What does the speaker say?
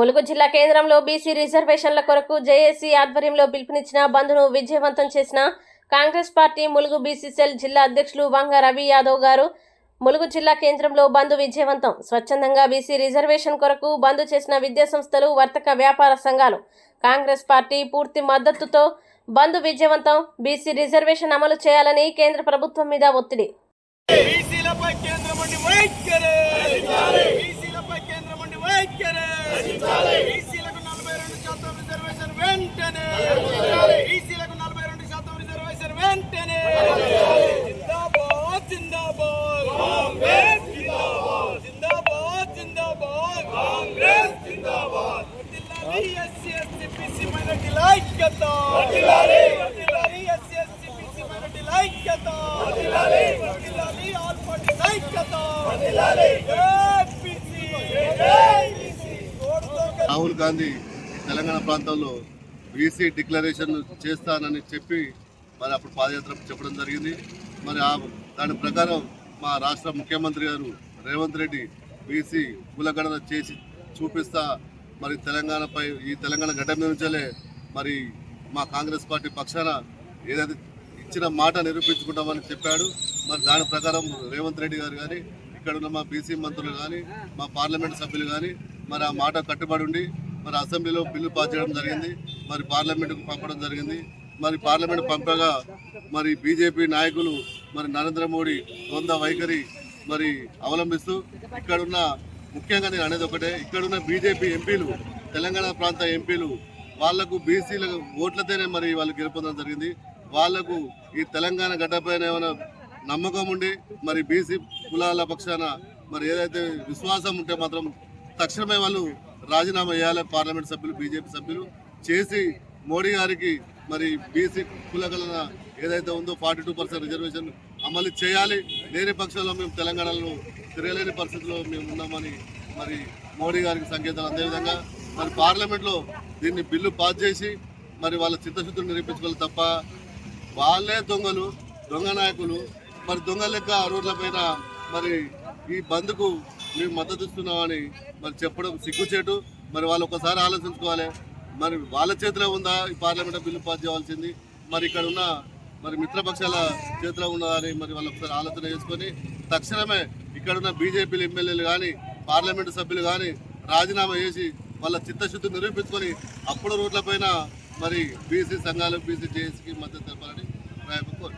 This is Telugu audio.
ములుగు జిల్లా కేంద్రంలో బీసీ రిజర్వేషన్ల కొరకు జేఏసీ ఆధ్వర్యంలో పిలుపునిచ్చిన బంద్ను విజయవంతం చేసిన Congress party Mulugu BC cell జిల్లా అధ్యక్షులు వంగ రవి యాదవ్ గారు ములుగు జిల్లా కేంద్రంలో బంద్ విజయవంతం. స్వచ్ఛందంగా బీసీ రిజర్వేషన్ కొరకు బంద్ చేసిన విద్యాసంస్థలు వర్తక వ్యాపార సంఘాలు. కాంగ్రెస్ పార్టీ పూర్తి మద్దతుతో బంద్ విజయవంతం బీసీ రిజర్వేషన్ అమలు చేయాలని కేంద్ర ప్రభుత్వం మీద ఒత్తిడి. రాహుల్ గాంధీ తెలంగాణ ప్రాంతంలో బీసీ డిక్లరేషన్ చేస్తానని చెప్పి మరి అప్పుడు పాదయాత్ర చెప్పడం జరిగింది. మరి ఆ దాని ప్రకారం మా రాష్ట్ర ముఖ్యమంత్రి గారు రేవంత్ రెడ్డి బీసీ కులగణన చేసి చూపిస్తా మరి తెలంగాణపై ఈ తెలంగాణ గడ్డ మీద నుంచే మరి మా కాంగ్రెస్ పార్టీ పక్షాన ఏదైతే ఇచ్చిన మాట నిరూపించుకుంటామని చెప్పాడు. మరి దాని ప్రకారం రేవంత్ రెడ్డి గారు కానీ ఇక్కడ ఉన్న మా బీసీ మంత్రులు కానీ మా పార్లమెంట్ సభ్యులు కానీ మరి ఆ మాట కట్టుబడి ఉండి మరి అసెంబ్లీలో బిల్లు పాస్ చేయడం జరిగింది. మరి పార్లమెంటుకు పంపడం జరిగింది. మరి పార్లమెంట్ పంపగా మరి బీజేపీ నాయకులు మరి నరేంద్ర మోడీ ద్వంద్వ వైఖరి మరి అవలంబిస్తూ ఇక్కడున్న ముఖ్యంగా నేను అనేది ఒకటే ఇక్కడున్న బీజేపీ ఎంపీలు తెలంగాణ ప్రాంత ఎంపీలు వాళ్ళకు బీసీల ఓట్లతోనే మరి వాళ్ళు గెలుపొందడం జరిగింది. వాళ్ళకు ఈ తెలంగాణ గడ్డపైన ఏమైనా నమ్మకం ఉండి మరి బీసీ కులాల పక్షాన మరి ఏదైతే విశ్వాసం ఉంటే మాత్రం తక్షణమే వాళ్ళు రాజీనామా చేయాలి. పార్లమెంట్ సభ్యులు బీజేపీ సభ్యులు చేసి మోడీ గారికి మరి బీసీ కులగలన ఏదైతే ఉందో ఫార్టీ టూ పర్సెంట్ రిజర్వేషన్ అమలు చేయాలి. లేని పక్షంలో మేము తెలంగాణలో తిరగలేని పరిస్థితిలో మేము ఉన్నామని మరి మోడీ గారికి సంకేతాలు అదేవిధంగా మరి పార్లమెంట్లో దీన్ని బిల్లు పాస్ చేసి మరి వాళ్ళ చిత్తశుద్ధిని నిరూపించుకోవాలి తప్ప వాళ్ళే దొంగలు దొంగ నాయకులు. మరి దొంగ లెక్క అరువుల పైన మరి ఈ బంద్కు మేము మద్దతు ఇస్తున్నామని మరి చెప్పడం సిగ్గుచేటు. మరి వాళ్ళు ఒకసారి ఆలోచించుకోవాలి. మరి వాళ్ళ చేతిలో ఉందా? ఈ పార్లమెంట్ బిల్లు పాస్ చేయాల్సింది. మరి ఇక్కడ ఉన్న మరి మిత్రపక్షాల చేతిలో ఉన్నదని మరి వాళ్ళు ఒకసారి ఆలోచన చేసుకొని తక్షణమే ఇక్కడ ఉన్న బీజేపీ ఎమ్మెల్యేలు కానీ పార్లమెంటు సభ్యులు కానీ రాజీనామా చేసి వాళ్ళ చిత్తశుద్ధి నిరూపించుకొని అప్పుడు రోడ్లపైన మరి బీసీ సంఘాలు బీసీ జేఏసీకి మద్దతు తెలపాలని ప్రయత్నం కోరు